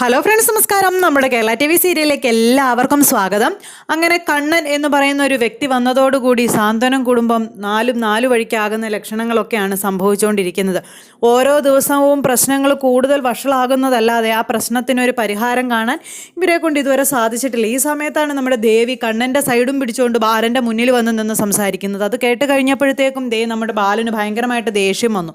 Hello friends നമസ്കാരം. നമ്മുടെ Kerala T V സീരിയലിലേക്ക് എല്ലാവർക്കും സ്വാഗതം. അങ്ങനെ കണ്ണൻ എന്ന് പറയുന്ന ഒരു വ്യക്തി വന്നതോടുകൂടി സാന്ത്വനം കുടുംബം നാലും നാലു വഴിക്കാകുന്ന ലക്ഷണങ്ങളൊക്കെയാണ് സംഭവിച്ചുകൊണ്ടിരിക്കുന്നത്. ഓരോ ദിവസവും പ്രശ്നങ്ങൾ കൂടുതൽ വഷളാകുന്നതല്ലാതെ ആ പ്രശ്നത്തിനൊരു പരിഹാരം കാണാൻ ഇവരെ കൊണ്ട് ഇതുവരെ സാധിച്ചിട്ടില്ല. ഈ സമയത്താണ് നമ്മുടെ ദേവി കണ്ണന്റെ സൈഡും പിടിച്ചുകൊണ്ട് ബാലന്റെ മുന്നിൽ വന്ന് നിന്ന് സംസാരിക്കുന്നത്. അത് കേട്ട് കഴിഞ്ഞപ്പോഴത്തേക്കും ദേ നമ്മുടെ ബാലന് ഭയങ്കരമായിട്ട് ദേഷ്യം വന്നു.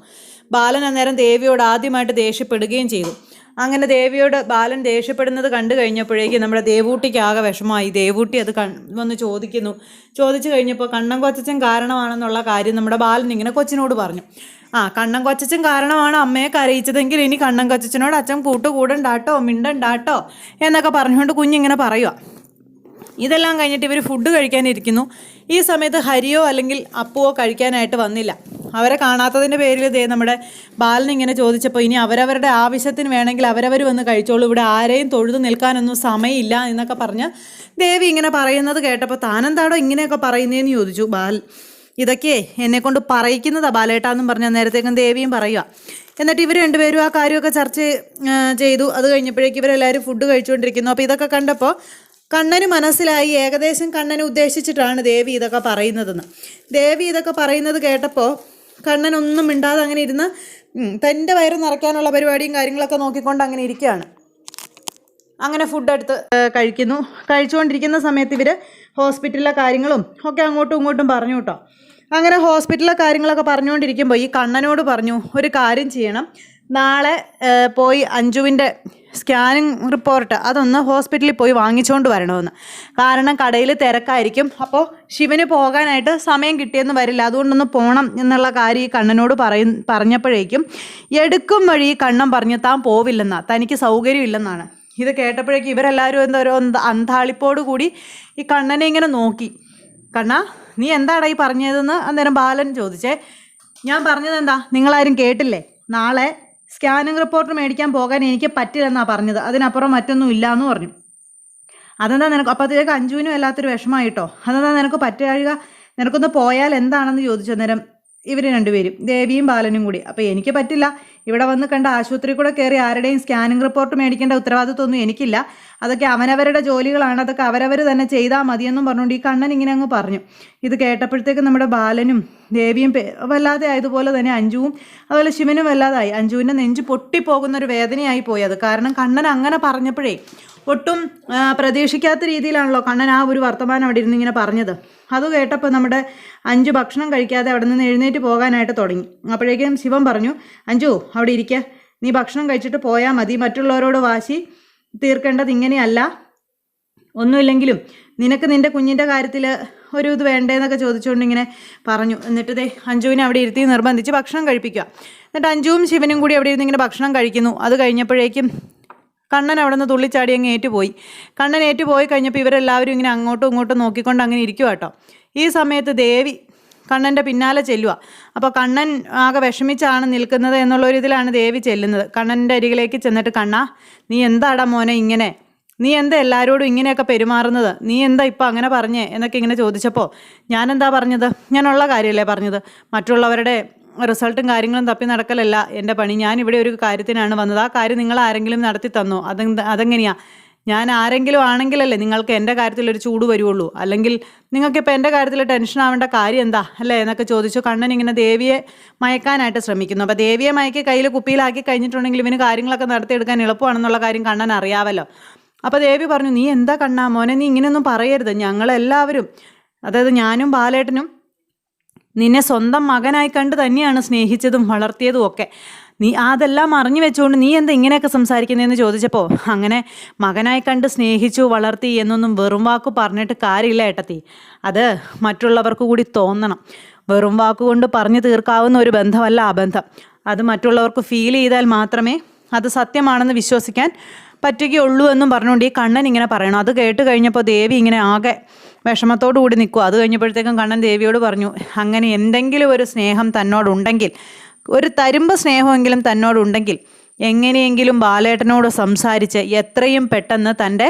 ബാലൻ അന്നേരം ദേവിയോട് ആദ്യമായിട്ട് ദേഷ്യപ്പെടുകയും ചെയ്തു. അങ്ങനെ ദേവിയോട് ബാലൻ ദേഷ്യപ്പെടുന്നത് കണ്ടു കഴിഞ്ഞപ്പോഴേക്കും നമ്മുടെ ദേവൂട്ടിക്ക് ആകെ വിഷമമായി. ദേവൂട്ടി അത് വന്ന് ചോദിക്കുന്നു. ചോദിച്ചു കഴിഞ്ഞപ്പോൾ കണ്ണൻ കൊച്ചച്ചൻ കാരണമാണെന്നുള്ള കാര്യം നമ്മുടെ ബാലൻ ഇങ്ങനെ കൊച്ചിനോട് പറഞ്ഞു. ആ കണ്ണൻ കൊച്ചച്ചൻ കാരണമാണ് അമ്മയെ കരയിച്ചതെങ്കിൽ ഇനി കണ്ണൻ കൊച്ചച്ചനോട് അച്ഛൻ കൂട്ടുകൂടണ്ടാട്ടോ മിണ്ടണ്ടാട്ടോ എന്നൊക്കെ പറഞ്ഞുകൊണ്ട് കുഞ്ഞിങ്ങനെ പറയുക ഇതെല്ലാം കഴിഞ്ഞിട്ട് ഇവർ ഫുഡ് കഴിക്കാനിരിക്കുന്നു. ഈ സമയത്ത് ഹരിയോ അല്ലെങ്കിൽ അപ്പുവോ കഴിക്കാനായിട്ട് വന്നില്ല. അവരെ കാണാത്തതിന്റെ പേരിൽ ഇതേ നമ്മുടെ ബാലൻ ഇങ്ങനെ ചോദിച്ചപ്പോൾ ഇനി അവരവരുടെ ആവശ്യത്തിന് വേണമെങ്കിൽ അവരവർ വന്ന് കഴിച്ചോളൂ. ഇവിടെ ആരെയും തൊഴുതു നിൽക്കാനൊന്നും സമയമില്ല എന്നൊക്കെ പറഞ്ഞ് ദേവി ഇങ്ങനെ പറയുന്നത് കേട്ടപ്പോൾ താനെന്താടോ ഇങ്ങനെയൊക്കെ പറയുന്നതെന്ന് ചോദിച്ചു ബാൽ ഇതൊക്കെ എന്നെക്കൊണ്ട് പറയിക്കുന്നതാ ബാലേട്ടാന്നും പറഞ്ഞ നേരത്തേക്കും ദേവിയും പറയുക എന്നിട്ട് ഇവർ രണ്ടുപേരും ആ കാര്യമൊക്കെ ചർച്ച ചെയ്തു. അത് കഴിഞ്ഞപ്പോഴേക്കും ഇവരെല്ലാവരും ഫുഡ് കഴിച്ചുകൊണ്ടിരിക്കുന്നു. അപ്പോൾ ഇതൊക്കെ കണ്ടപ്പോൾ കണ്ണന് മനസ്സിലായി. ഏകദേശം കണ്ണനെ ഉദ്ദേശിച്ചിട്ടാണ് ദേവി ഇതൊക്കെ പറയുന്നതെന്ന്. ദേവി ഇതൊക്കെ പറയുന്നത് കേട്ടപ്പോൾ കണ്ണൻ ഒന്നും മിണ്ടാതെ അങ്ങനെ ഇരുന്ന് തന്റെ വയറ് നിറയ്ക്കാനുള്ള പരിപാടിയും കാര്യങ്ങളൊക്കെ നോക്കിക്കൊണ്ട് അങ്ങനെ ഇരിക്കുകയാണ്. അങ്ങനെ ഫുഡ് എടുത്ത് കഴിക്കുന്നു. കഴിച്ചുകൊണ്ടിരിക്കുന്ന സമയത്ത് ഇവർ ഹോസ്പിറ്റലിലെ കാര്യങ്ങളും ഒക്കെ അങ്ങോട്ടും ഇങ്ങോട്ടും പറഞ്ഞു കേട്ടോ. അങ്ങനെ ഹോസ്പിറ്റലിലെ കാര്യങ്ങളൊക്കെ പറഞ്ഞുകൊണ്ടിരിക്കുമ്പോൾ ഈ കണ്ണനോട് പറഞ്ഞു ഒരു കാര്യം ചെയ്യണം. നാളെ പോയി അഞ്ജുവിന്റെ സ്കാനിങ് റിപ്പോർട്ട് അതൊന്ന് ഹോസ്പിറ്റലിൽ പോയി വാങ്ങിച്ചുകൊണ്ട് വരണമെന്ന്. കാരണം കടയിൽ തിരക്കായിരിക്കും. അപ്പോൾ ശിവന് പോകാനായിട്ട് സമയം കിട്ടിയെന്ന് വരില്ല. അതുകൊണ്ടൊന്ന് പോകണം എന്നുള്ള കാര്യം ഈ കണ്ണനോട് പറയ പറഞ്ഞപ്പോഴേക്കും എടുക്കും വഴി കണ്ണൻ പറഞ്ഞു താൻ പോവില്ലെന്നാ. തനിക്ക് സൗകര്യമില്ലെന്നാണ് ഇത് കേട്ടപ്പോഴേക്കും ഇവരെല്ലാവരും എന്തോരോ ഒരു അന്താളിപ്പോട് കൂടി ഈ കണ്ണനെ ഇങ്ങനെ നോക്കി. കണ്ണ നീ എന്താടാ ഈ പറഞ്ഞതെന്ന്? അന്നേരം ബാലൻ ചോദിച്ചേ ഞാൻ പറഞ്ഞത് എന്താ നിങ്ങളാരും കേട്ടില്ലേ? നാളെ സ്കാനിങ് റിപ്പോർട്ട് മേടിക്കാൻ പോകാൻ എനിക്ക് പറ്റില്ലെന്നാണ് പറഞ്ഞത്. അതിനപ്പുറം മറ്റൊന്നും ഇല്ല എന്ന് പറഞ്ഞു. അതെന്താ നിനക്ക്? അപ്പോഴത്തേക്ക് അഞ്ജുവിനും അല്ലാത്തൊരു വിഷമമായിട്ടോ അതെന്താ നിനക്ക് പറ്റുക? നിനക്കൊന്ന് പോയാൽ എന്താണെന്ന് ചോദിച്ചു നേരം ഇവർ രണ്ടുപേരും ദേവിയും ബാലനും കൂടി. അപ്പോൾ എനിക്ക് പറ്റില്ല. ഇവിടെ വന്ന് കണ്ട ആശുപത്രി കൂടെ കയറി ആരുടെയും സ്കാനിങ് റിപ്പോർട്ട് മേടിക്കേണ്ട ഉത്തരവാദിത്വമൊന്നും എനിക്കില്ല. അതൊക്കെ അവനവരുടെ ജോലികളാണ്. അതൊക്കെ അവരവർ തന്നെ ചെയ്താൽ മതിയെന്നും പറഞ്ഞുകൊണ്ട് ഈ കണ്ണൻ ഇങ്ങനെ അങ്ങ് പറഞ്ഞു. ഇത് കേട്ടപ്പോഴത്തേക്ക് നമ്മുടെ ബാലനും ദേവിയും വല്ലാതെ ആയതുപോലെ തന്നെ അഞ്ജുവും അതുപോലെ ശിവനും വല്ലാതായി. അഞ്ജുവിന്റെ നെഞ്ച് പൊട്ടിപ്പോകുന്ന ഒരു വേദനയായി പോയി അത്. കാരണം കണ്ണൻ അങ്ങനെ പറഞ്ഞപ്പോഴേ ഒട്ടും പ്രതീക്ഷിക്കാത്ത രീതിയിലാണല്ലോ കണ്ണൻ ആ ഒരു വർത്തമാനം അവിടെ ഇരുന്ന് ഇങ്ങനെ പറഞ്ഞത്. അത് കേട്ടപ്പോൾ നമ്മുടെ അഞ്ചു ഭക്ഷണം കഴിക്കാതെ അവിടെ നിന്ന് എഴുന്നേറ്റ് പോകാനായിട്ട് തുടങ്ങി. അപ്പോഴേക്കും ശിവൻ പറഞ്ഞു അഞ്ചു അവിടെ ഇരിക്കുക നീ ഭക്ഷണം കഴിച്ചിട്ട് പോയാൽ മതി. മറ്റുള്ളവരോട് വാശി തീർക്കേണ്ടത് ഇങ്ങനെയല്ല. ഒന്നുമില്ലെങ്കിലും നിനക്ക് നിന്റെ കുഞ്ഞിന്റെ കാര്യത്തിൽ ഒരു ഇത് വേണ്ടേന്നൊക്കെ ചോദിച്ചുകൊണ്ട് ഇങ്ങനെ പറഞ്ഞു. എന്നിട്ട് ദേ അഞ്ജുവിനെ അവിടെ ഇരുത്തി നിർബന്ധിച്ച് ഭക്ഷണം കഴിപ്പിക്കുക. എന്നിട്ട് അഞ്ജുവും ശിവനും കൂടി അവിടെ ഇരുന്ന് ഇങ്ങനെ ഭക്ഷണം കഴിക്കുന്നു. അത് കഴിഞ്ഞപ്പോഴേക്കും കണ്ണൻ അവിടെ നിന്ന് തുള്ളിച്ചാടി അങ്ങ് ഏറ്റുപോയി. കണ്ണൻ ഏറ്റുപോയി കഴിഞ്ഞപ്പോൾ ഇവരെല്ലാവരും ഇങ്ങനെ അങ്ങോട്ടും ഇങ്ങോട്ടും നോക്കിക്കൊണ്ട് അങ്ങനെ ഇരിക്കുക കേട്ടോ. ഈ സമയത്ത് ദേവി കണ്ണന്റെ പിന്നാലെ ചെല്ലുക. അപ്പോൾ കണ്ണൻ ആകെ വിഷമിച്ചാണ് നിൽക്കുന്നത് എന്നുള്ള ഒരു ദേവി ചെല്ലുന്നത്. കണ്ണന്റെ അരികിലേക്ക് ചെന്നിട്ട് കണ്ണാ നീ എന്താടാ മോനെ ഇങ്ങനെ നീ എന്താ എല്ലാവരോടും ഇങ്ങനെയൊക്കെ പെരുമാറുന്നത്? നീ എന്താ ഇപ്പം അങ്ങനെ പറഞ്ഞേ? എന്നൊക്കെ ഇങ്ങനെ ചോദിച്ചപ്പോൾ ഞാൻ ഞാനെന്താ പറഞ്ഞത്? ഞാനുള്ള കാര്യമല്ലേ പറഞ്ഞത്? മറ്റുള്ളവരുടെ റിസൾട്ടും കാര്യങ്ങളും തപ്പി നടക്കലല്ല എന്റെ പണി. ഞാൻ ഇവിടെ ഒരു കാര്യത്തിനാണ് വന്നത്. ആ കാര്യം നിങ്ങൾ ആരെങ്കിലും നടത്തി തന്നോ? അത് അതെങ്ങനെയാ? ഞാൻ ആരെങ്കിലും ആണെങ്കിലല്ലേ നിങ്ങൾക്ക് എന്റെ കാര്യത്തിൽ ഒരു ചൂട് വരുവുള്ളൂ. അല്ലെങ്കിൽ നിങ്ങൾക്കിപ്പോൾ എന്റെ കാര്യത്തിൽ ടെൻഷൻ ആവേണ്ട കാര്യം എന്താ? അല്ലേ? എന്നൊക്കെ ചോദിച്ചു കണ്ണൻ ഇങ്ങനെ ദേവിയെ മയക്കാനായിട്ട് ശ്രമിക്കുന്നു. അപ്പോൾ ദേവിയെ മയക്കി കയ്യിൽ കുപ്പിയിലാക്കി കഴിഞ്ഞിട്ടുണ്ടെങ്കിൽ ഇവന് കാര്യങ്ങളൊക്കെ നടത്തിയെടുക്കാൻ എളുപ്പമാണെന്നുള്ള കാര്യം കണ്ണൻ അറിയാമല്ലോ അപ്പോൾ ദേവി പറഞ്ഞു നീ എന്താ കണ്ണാ മോനെ? നീ ഇങ്ങനെയൊന്നും പറയരുത്. ഞങ്ങളെല്ലാവരും അതായത് ഞാനും ബാലേട്ടനും നിന്നെ സ്വന്തം മകനായി കണ്ട് തന്നെയാണ് സ്നേഹിച്ചതും വളർത്തിയതും ഒക്കെ. നീ അതെല്ലാം അറിഞ്ഞു വെച്ചുകൊണ്ട് നീ എന്താ ഇങ്ങനെയൊക്കെ സംസാരിക്കുന്നതെന്ന് ചോദിച്ചപ്പോൾ അങ്ങനെ മകനായി കണ്ട് സ്നേഹിച്ചു വളർത്തി എന്നൊന്നും വെറും വാക്ക് പറഞ്ഞിട്ട് കാര്യമില്ല ഏട്ടത്തി. അത് മറ്റുള്ളവർക്ക് കൂടി തോന്നണം. വെറും വാക്കുകൊണ്ട് പറഞ്ഞു തീർക്കാവുന്ന ഒരു ബന്ധമല്ല ആ ബന്ധം. അത് മറ്റുള്ളവർക്ക് ഫീൽ ചെയ്താൽ മാത്രമേ അത് സത്യമാണെന്ന് വിശ്വസിക്കാൻ പറ്റുകയുള്ളൂ എന്നും പറഞ്ഞുകൊണ്ട് ഈ കണ്ണൻ ഇങ്ങനെ പറയണം. അത് കേട്ട് കഴിഞ്ഞപ്പോൾ ദേവി ഇങ്ങനെ ആകെ വിഷമത്തോടു കൂടി നിൽക്കുക. അത് കഴിഞ്ഞപ്പോഴത്തേക്കും കണ്ണൻ ദേവിയോട് പറഞ്ഞു അങ്ങനെ എന്തെങ്കിലും ഒരു സ്നേഹം തന്നോടുണ്ടെങ്കിൽ ഒരു തരുമ്പ് സ്നേഹമെങ്കിലും തന്നോടുണ്ടെങ്കിൽ എങ്ങനെയെങ്കിലും ബാലേട്ടനോട് സംസാരിച്ച് എത്രയും പെട്ടെന്ന് തന്റെ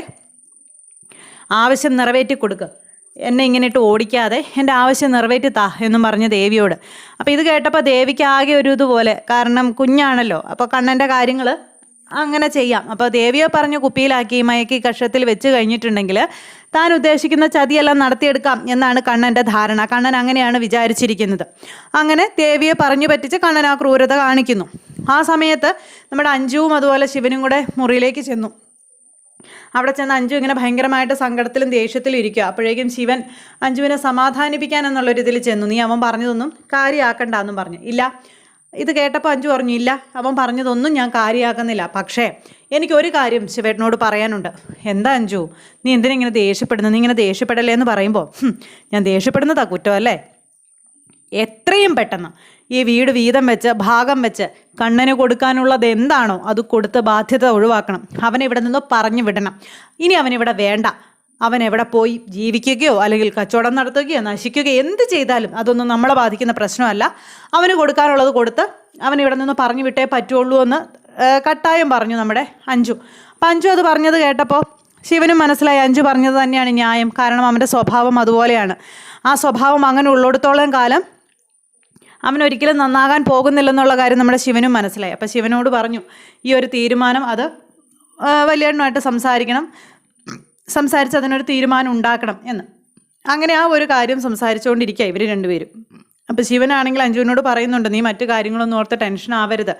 ആവശ്യം നിറവേറ്റി കൊടുക്കുക എന്നെ ഇങ്ങനെ ഇട്ട് ഓടിക്കാതെ എന്റെ ആവശ്യം നിറവേറ്റി താ എന്നും പറഞ്ഞ ദേവിയോട്. അപ്പോൾ ഇത് കേട്ടപ്പോൾ ദേവിക്ക് ആകെ ഒരു ഇതുപോലെ കാരണം കുഞ്ഞാണല്ലോ അപ്പോൾ കണ്ണന്റെ കാര്യങ്ങൾ അങ്ങനെ ചെയ്യാം. അപ്പോൾ ദേവിയെ പറഞ്ഞ് കുപ്പിയിലാക്കി മയക്കി കഷത്തിൽ വെച്ച് കഴിഞ്ഞിട്ടുണ്ടെങ്കിൽ താൻ ഉദ്ദേശിക്കുന്ന ചതിയെല്ലാം നടത്തിയെടുക്കാം എന്നാണ് കണ്ണന്റെ ധാരണ. കണ്ണൻ അങ്ങനെയാണ് വിചാരിച്ചിരിക്കുന്നത്. അങ്ങനെ ദേവിയെ പറഞ്ഞു പറ്റിച്ച് കണ്ണൻ ആ ക്രൂരത കാണിക്കുന്നു. ആ സമയത്ത് നമ്മുടെ അഞ്ജുവും അതുപോലെ ശിവനും കൂടെ മുറിയിലേക്ക് ചെന്നു. അവിടെ ചെന്ന് അഞ്ജു ഇങ്ങനെ ഭയങ്കരമായിട്ട് സങ്കടത്തിലും ദേഷ്യത്തിലും ഇരിക്കുക അപ്പോഴേക്കും ശിവൻ അഞ്ജുവിനെ സമാധാനിപ്പിക്കാൻ എന്നുള്ളൊരിതിൽ ചെന്നു. നീ അവൻ പറഞ്ഞതൊന്നും കാര്യമാക്കണ്ട എന്നും പറഞ്ഞു. ഇല്ല. ഇത് കേട്ടപ്പോൾ അഞ്ചു പറഞ്ഞു ഇല്ല അവൻ പറഞ്ഞതൊന്നും ഞാൻ കാര്യമാക്കുന്നില്ല പക്ഷേ എനിക്കൊരു കാര്യം ശിവേട്ടനോട് പറയാനുണ്ട്. എന്താ അഞ്ജു? നീ എന്തിനാ ഇങ്ങനെ ദേഷ്യപ്പെടുന്നത് നീ ഇങ്ങനെ ദേഷ്യപ്പെടല്ലേ എന്ന് പറയുമ്പോൾ "ഹും, ഞാൻ ദേഷ്യപ്പെടുന്നതാ കുറ്റം അല്ലേ? എത്രയും പെട്ടെന്ന്. ഈ വീട് വീതം വെച്ച് ഭാഗം വെച്ച് കണ്ണന് കൊടുക്കാനുള്ളത് എന്താണോ അത് കൊടുത്ത് ബാധ്യത ഒഴിവാക്കണം. അവനെ ഇവിടെ നിന്ന് പറഞ്ഞു വിടണം. ഇനി അവനിവിടെ വേണ്ട. അവൻ എവിടെ പോയി ജീവിക്കുകയോ അല്ലെങ്കിൽ കച്ചവടം നടത്തുകയോ നശിക്കുകയോ എന്ത് ചെയ്താലും അതൊന്നും നമ്മളെ ബാധിക്കുന്ന പ്രശ്നമല്ല. അവന് കൊടുക്കാനുള്ളത് കൊടുത്ത് അവൻ ഇവിടെ നിന്ന് പറഞ്ഞു വിട്ടേ പറ്റുള്ളൂ എന്ന് കട്ടായം പറഞ്ഞു നമ്മുടെ അഞ്ജു. അപ്പം അഞ്ജു അത് പറഞ്ഞത് കേട്ടപ്പോൾ ശിവനും മനസ്സിലായി. അഞ്ചു പറഞ്ഞത് തന്നെയാണ് ന്യായം. കാരണം അവന്റെ സ്വഭാവം അതുപോലെയാണ്. ആ സ്വഭാവം അങ്ങനെ ഉള്ളിടത്തോളം കാലം അവൻ ഒരിക്കലും നന്നാകാൻ പോകുന്നില്ലെന്നുള്ള കാര്യം നമ്മുടെ ശിവനും മനസ്സിലായി. അപ്പം ശിവനോട് പറഞ്ഞു ഈ ഒരു തീരുമാനം അത് വലിയണ്ണമായിട്ട് സംസാരിക്കണം. സംസാരിച്ച് അതിനൊരു തീരുമാനം ഉണ്ടാക്കണം എന്ന്. അങ്ങനെ ആ ഒരു കാര്യം സംസാരിച്ചുകൊണ്ടിരിക്കുക ഇവർ രണ്ടുപേരും. അപ്പോൾ ശിവനാണെങ്കിൽ അഞ്ജുവിനോട് പറയുന്നുണ്ട് നീ മറ്റു കാര്യങ്ങളൊന്നും ഓർത്ത് ടെൻഷൻ ആവരുത്.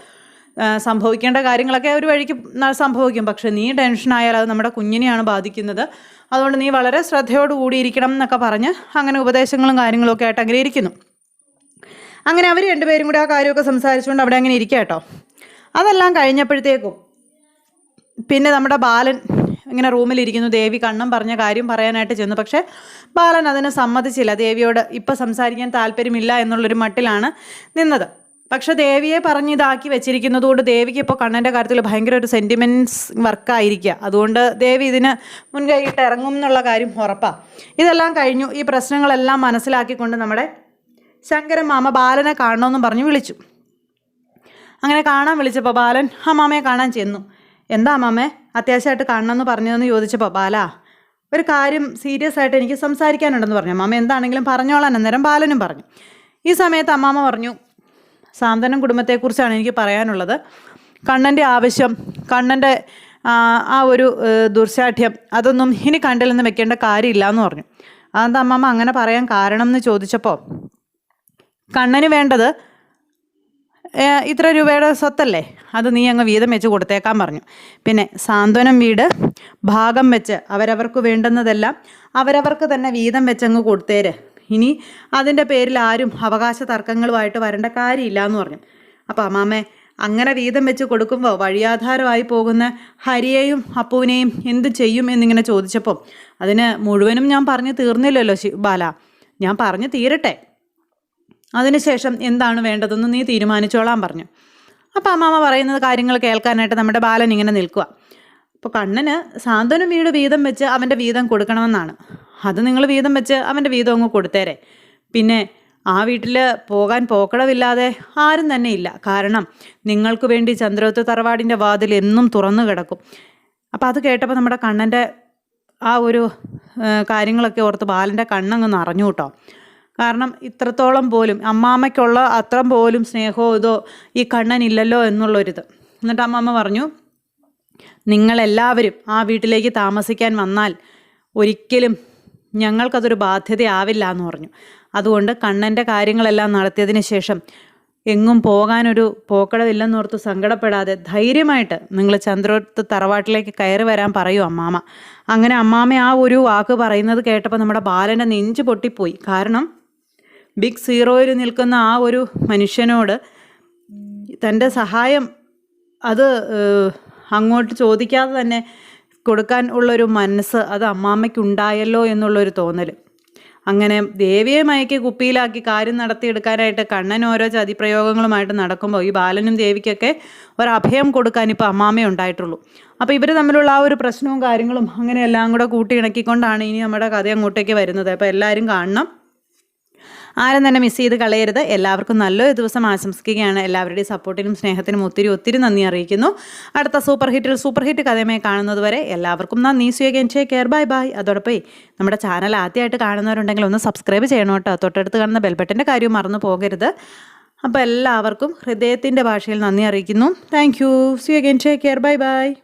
സംഭവിക്കേണ്ട കാര്യങ്ങളൊക്കെ ഒരു വഴിക്ക് സംഭവിക്കും. പക്ഷേ നീ ടെൻഷനായാൽ അത് നമ്മുടെ കുഞ്ഞിനെയാണ് ബാധിക്കുന്നത്. അതുകൊണ്ട് നീ വളരെ ശ്രദ്ധയോടുകൂടിയിരിക്കണം എന്നൊക്കെ പറഞ്ഞ് അങ്ങനെ ഉപദേശങ്ങളും കാര്യങ്ങളൊക്കെ ആയിട്ട് അങ്ങനെ ഇരിക്കുന്നു അങ്ങനെ അവർ രണ്ടുപേരും കൂടി ആ കാര്യമൊക്കെ സംസാരിച്ചുകൊണ്ട് അവിടെ അങ്ങനെ ഇരിക്കുക കേട്ടോ. അതെല്ലാം കഴിഞ്ഞപ്പോഴത്തേക്കും പിന്നെ നമ്മുടെ ബാലൻ ഇങ്ങനെ റൂമിലിരിക്കുന്നു ദേവി കണ്ണം പറഞ്ഞ കാര്യം പറയാനായിട്ട് ചെന്നു. പക്ഷേ ബാലൻ അതിനെ സമ്മതിച്ചില്ല. ദേവിയോട് ഇപ്പം സംസാരിക്കാൻ താല്പര്യമില്ല എന്നുള്ളൊരു മട്ടിലാണ് നിന്നത്. പക്ഷെ ദേവിയെ പറഞ്ഞ് ഇതാക്കി വെച്ചിരിക്കുന്നതുകൊണ്ട് ദേവിക്ക് ഇപ്പോൾ കണ്ണന്റെ കാര്യത്തിൽ ഭയങ്കര ഒരു സെന്റിമെന്റ്സ് വർക്കായിരിക്കുക അതുകൊണ്ട് ദേവി ഇതിന് മുൻകൈയിട്ട് ഇറങ്ങും എന്നുള്ള കാര്യം ഉറപ്പാണ് ഇതെല്ലാം കഴിഞ്ഞു. ഈ പ്രശ്നങ്ങളെല്ലാം മനസ്സിലാക്കിക്കൊണ്ട് നമ്മുടെ ശങ്കരൻ മാമ ബാലനെ കാണണമെന്നും പറഞ്ഞ് വിളിച്ചു. അങ്ങനെ കാണാൻ വിളിച്ചപ്പോൾ ബാലൻ ആ മാമയെ കാണാൻ ചെന്നു. എന്താ മാമേ അത്യാവശ്യമായിട്ട് കാണണമെന്ന് പറഞ്ഞതെന്ന് ചോദിച്ചപ്പോൾ ബാല ഒരു കാര്യം സീരിയസ് ആയിട്ട് എനിക്ക് സംസാരിക്കാനുണ്ടെന്ന് പറഞ്ഞു. മാമ എന്താണെങ്കിലും പറഞ്ഞോളാൻ അന്നേരം ബാലനും പറഞ്ഞു. ഈ സമയത്ത് അമ്മാമ പറഞ്ഞു സാന്തനം കുടുംബത്തെക്കുറിച്ചാണ് എനിക്ക് പറയാനുള്ളത്. കണ്ണന്റെ ആവശ്യം കണ്ണന്റെ ആ, ഒരു ദുർശാഠ്യം അതൊന്നും ഇനി കണ്ടില്ലെന്ന് വെക്കേണ്ട കാര്യമില്ല എന്ന് പറഞ്ഞു. അതെന്താ അമ്മാമ്മ അങ്ങനെ പറയാൻ കാരണം എന്ന് ചോദിച്ചപ്പോൾ കണ്ണന് വേണ്ടത് ഇത്ര രൂപയുടെ സ്വത്തല്ലേ? അത് നീ അങ്ങ് വീതം വെച്ച് കൊടുത്തേക്കാൻ പറഞ്ഞു. പിന്നെ സാന്ത്വനം വീട് ഭാഗം വെച്ച് അവരവർക്ക് വേണ്ടുന്നതെല്ലാം അവരവർക്ക് തന്നെ വീതം വെച്ചങ്ങ് കൊടുത്തേര്. ഇനി അതിന്റെ പേരിൽ ആരും അവകാശ തർക്കങ്ങളുമായിട്ട് വരേണ്ട കാര്യമില്ല എന്ന് പറഞ്ഞു. അപ്പോൾ അമ്മാമ്മേ അങ്ങനെ വീതം വെച്ച് കൊടുക്കുമ്പോൾ വഴിയാധാരമായി പോകുന്ന ഹരിയെയും അപ്പുവിനെയും എന്ത് ചെയ്യും എന്നിങ്ങനെ ചോദിച്ചപ്പോൾ അതിന് മുഴുവനും ഞാൻ പറഞ്ഞു തീർന്നില്ലല്ലോ ബാല. ഞാൻ പറഞ്ഞു തീരട്ടെ. അതിനുശേഷം എന്താണ് വേണ്ടതെന്ന് നീ തീരുമാനിച്ചോളാൻ പറഞ്ഞു. അപ്പോൾ അമ്മാമ്മ പറയുന്നത് കാര്യങ്ങൾ കേൾക്കാനായിട്ട് നമ്മുടെ ബാലൻ ഇങ്ങനെ നിൽക്കുക അപ്പോൾ കണ്ണന് സാന്ത്വനം വീട് വീതം വെച്ച് അവന്റെ വീതം കൊടുക്കണമെന്നാണ്. അത് നിങ്ങൾ വീതം വെച്ച് അവന്റെ വീതം അങ്ങ് കൊടുത്തേരെ. പിന്നെ ആ വീട്ടിൽ പോകാൻ പോക്കടവില്ലാതെ ആരും തന്നെ ഇല്ല. കാരണം നിങ്ങൾക്ക് വേണ്ടി ചന്ദ്രോത്ത് തറവാടിന്റെ വാതിൽ എന്നും തുറന്നു കിടക്കും. അപ്പോൾ അത് കേട്ടപ്പോൾ നമ്മുടെ കണ്ണന്റെ ആ ഒരു കാര്യങ്ങളൊക്കെ ഓർത്ത് ബാലന്റെ കണ്ണങ്ങ് നിറഞ്ഞു കേട്ടോ. കാരണം ഇത്രത്തോളം പോലും അമ്മാമ്മയ്ക്കുള്ള അത്ര പോലും സ്നേഹമോ ഇതോ ഈ കണ്ണനില്ലല്ലോ എന്നുള്ളൊരിത്. എന്നിട്ട് അമ്മാമ്മ പറഞ്ഞു നിങ്ങളെല്ലാവരും ആ വീട്ടിലേക്ക് താമസിക്കാൻ വന്നാൽ ഒരിക്കലും ഞങ്ങൾക്കതൊരു ബാധ്യതയാവില്ല എന്ന് പറഞ്ഞു. അതുകൊണ്ട് കണ്ണന്റെ കാര്യങ്ങളെല്ലാം നടത്തിയതിന് ശേഷം എങ്ങും പോകാനൊരു പോക്കടവില്ലെന്നോർത്ത് സങ്കടപ്പെടാതെ ധൈര്യമായിട്ട് നിങ്ങൾ ചന്ദ്രോത്ത് തറവാട്ടിലേക്ക് കയറി വരാൻ പറയൂ അമ്മാമ അങ്ങനെ അമ്മാമ ആ ഒരു വാക്ക് പറയുന്നത് കേട്ടപ്പോൾ നമ്മുടെ ബാലന്റെ നെഞ്ച് പൊട്ടിപ്പോയി. കാരണം ബിഗ് സീറോയിൽ നിൽക്കുന്ന ആ ഒരു മനുഷ്യനോട് തന്റെ സഹായം അത് അങ്ങോട്ട് ചോദിക്കാതെ തന്നെ കൊടുക്കാൻ ഉള്ളൊരു മനസ്സ് അത് അമ്മാമ്മയ്ക്കുണ്ടായല്ലോ എന്നുള്ളൊരു തോന്നൽ. അങ്ങനെ ദേവിയെ മയക്കി കുപ്പിയിലാക്കി കാര്യം നടത്തിയെടുക്കാനായിട്ട് കണ്ണൻ ഓരോ ചതിപ്രയോഗങ്ങളുമായിട്ട് നടക്കുമ്പോൾ ഈ ബാലനും ദേവിക്കൊക്കെ ഒരഭയം കൊടുക്കാൻ ഇപ്പോൾ അമ്മാമേ ഉണ്ടായിട്ടുള്ളൂ. അപ്പോൾ ഇവർ തമ്മിലുള്ള ആ ഒരു പ്രശ്നവും കാര്യങ്ങളും അങ്ങനെ എല്ലാം കൂടെ കൂട്ടി ഇണക്കിക്കൊണ്ടാണ് ഇനി നമ്മുടെ കഥ അങ്ങോട്ടേക്ക് വരുന്നത്. അപ്പോൾ എല്ലാവരും കാണണം. ആരും തന്നെ മിസ് ചെയ്ത് കളയരുത്. എല്ലാവർക്കും നല്ലൊരു ദിവസം ആശംസിക്കുകയാണ്. എല്ലാവരുടെയും സപ്പോർട്ടിനും സ്നേഹത്തിനും ഒത്തിരി ഒത്തിരി നന്ദി അറിയിക്കുന്നു. അടുത്ത സൂപ്പർ ഹിറ്റിൽ സൂപ്പർ ഹിറ്റ് കഥയുമായി കാണുന്നത് വരെ എല്ലാവർക്കും നന്ദി. സ്വീകരിക്കാൻ ചേ കെയർ ബൈ ബൈ അതോടൊപ്പം നമ്മുടെ ചാനൽ ആദ്യമായിട്ട് കാണുന്നവരുണ്ടെങ്കിൽ ഒന്ന് സബ്സ്ക്രൈബ് ചെയ്യണം കേട്ടോ. തൊട്ടടുത്ത് കാണുന്ന ബെൽബട്ടന്റെ കാര്യം മറന്നു പോകരുത്. അപ്പോൾ എല്ലാവർക്കും ഹൃദയത്തിന്റെ ഭാഷയിൽ നന്ദി അറിയിക്കുന്നു. Thank you C care bye by